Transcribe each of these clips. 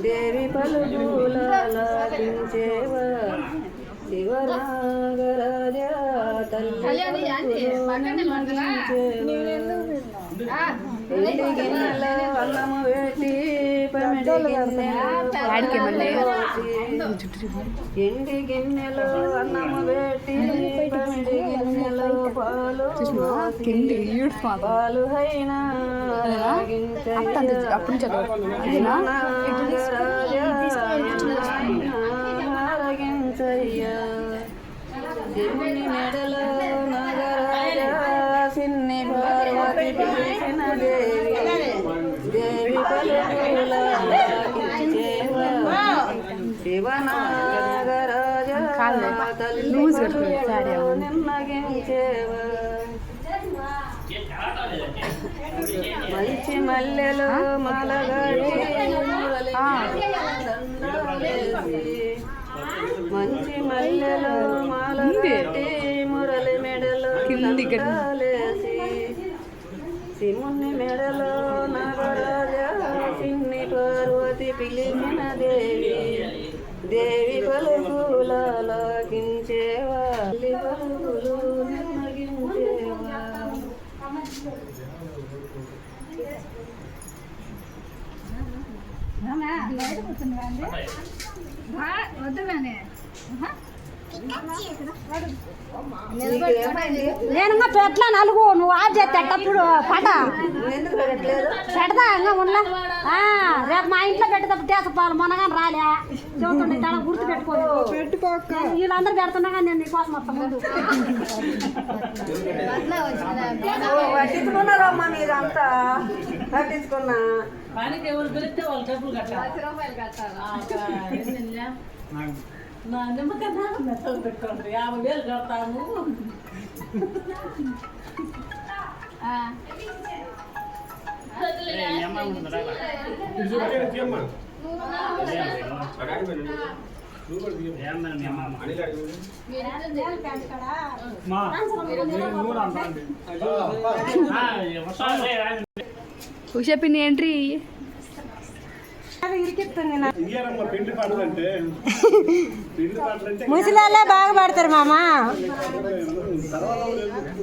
దేవి పలుకులాలకించేవ శివనాగరాజ తల్లి ఎండి గిన్నెల అన్నము పెట్టి పమిడి గిన్నెల ఎండి గిన్నెలో అన్నము పెట్టి పమిడి గిన్నెలో పాలు పోసి, పాలు అయినా దేవుని మెడలో నగరాజ సిన్ని పార్వతి పిలిచిన దేవి దేవి పలుకుల నిన్నగించేవ మంచి మల్లెలు మంచి మల్లెలు మాలగాడి మురళి మెడలో దండాలేసి శివుని మెడలో నాగరాజ సిన్ని పార్వతి పిలిచిన దేవి. దేవి పలుకులాలకించేవా తల్లి పలుకులు నేను ఇంకా పెట్లా నలుగు నువ్వు ఆఫ్ చేసేటప్పుడు పట పెడతా ఇంకా ఉన్నా ఆ, రేపు మా ఇంట్లో పెట్టేటప్పుడు తీసపోవాలి మొనగాని రాలే. చెబుతుండే తల గుర్తు పెట్టుకోదు పెట్టుకోక వీళ్ళందరూ పెడుతున్నా కానీ నేను నీకోసం వస్తాను ముందు. పట్టించుకున్నా. పనికి ఎవరు దొరికితే వాళ్ళు డబ్బులు కట్టాలి. నా నిమ్మకాయ నాకు మెత్తలు పెట్టుకోండి యాభై వేలు కడతాము ఉషపిని ఎంట్రీ ఇయ్యారమ్మ పిండి పాటలు అంటే పిండి పాటలు అంటే ముసలాలే బాగా పడతారు మామ తర్వాత వాళ్ళు ఎందుకు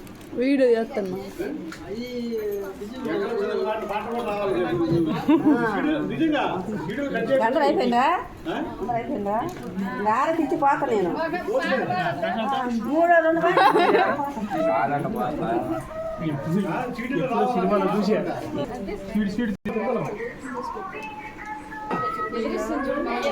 వీడియో చేస్తాను పాట కూడా రావాలి వీడియో నిజంగా వీడియో కట్ చేసి గంటలు అయిపోయిందా ఆ? గంటలు అయిపోయిందా గారెకి ఇచ్చి పోతా నేను మూడో రెండు ఆ, చీటీలో సినిమాలో చూసి కూర్చో చూడు అడే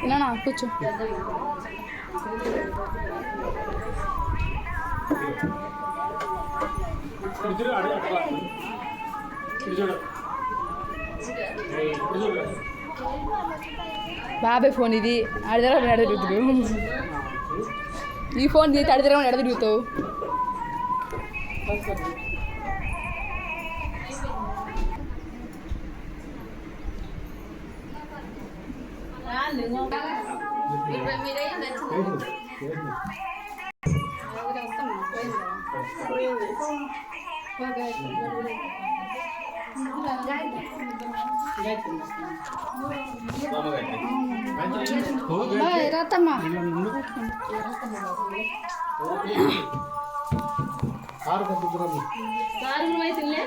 తిననా కూర్చో. బాబే ఫోన్ ఇది. అడిదర ఎడదిరుగుతుంది ఈ ఫోన్ తీసి అడిదర ఎడదిరుగుతావు రాతమ్మా కారు పంపుతున్నాము నిజంగా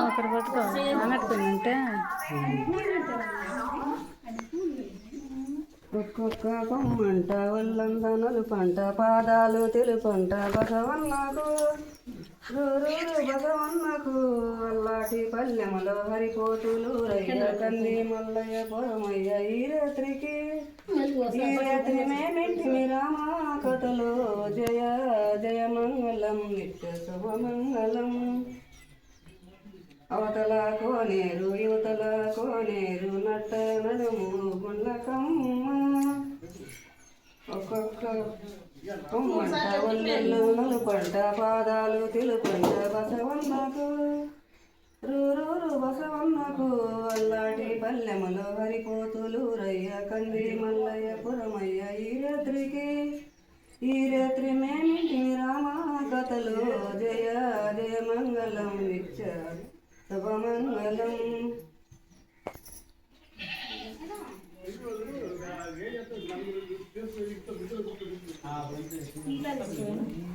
ఒకరు పట్టుకో అన్నట్టుకుంటే ఒక్కొక్క కొమ్మంట ఒళ్ళందనలు పంట పాదాలు తెలుపంట బసవన్నకు రూరూరు బసవన్నకు అల్లాటి పల్లెములో హరిపోతులు రయ్య కంది మల్లయ్య పొరమయ్య ఈ రాత్రికి. ఈ రాత్రి మేమింటిమి రామా కథలో జయ జయ మంగళం నిత్య శుభమంగళం అవతల కోనేరు యువతల కోనేరు నట్ట నడుము గుండకమ్మ ఒక్కొక్క కొమ్మంట ఒల్లెళ్ళు నలుపంట పాదాలు తెలుపంట బసవన్నకు రూరూరు బసవన్నకు అల్లాటి పల్లెములో హరిపోతులు రయ్య కంది మల్లయ్య పురమయ్య ఈ రాత్రికి ఈ రాత్రి మేమింటి రామ కథలు జయ జయ మంగళం నిత్య శుభమంగళం 一在九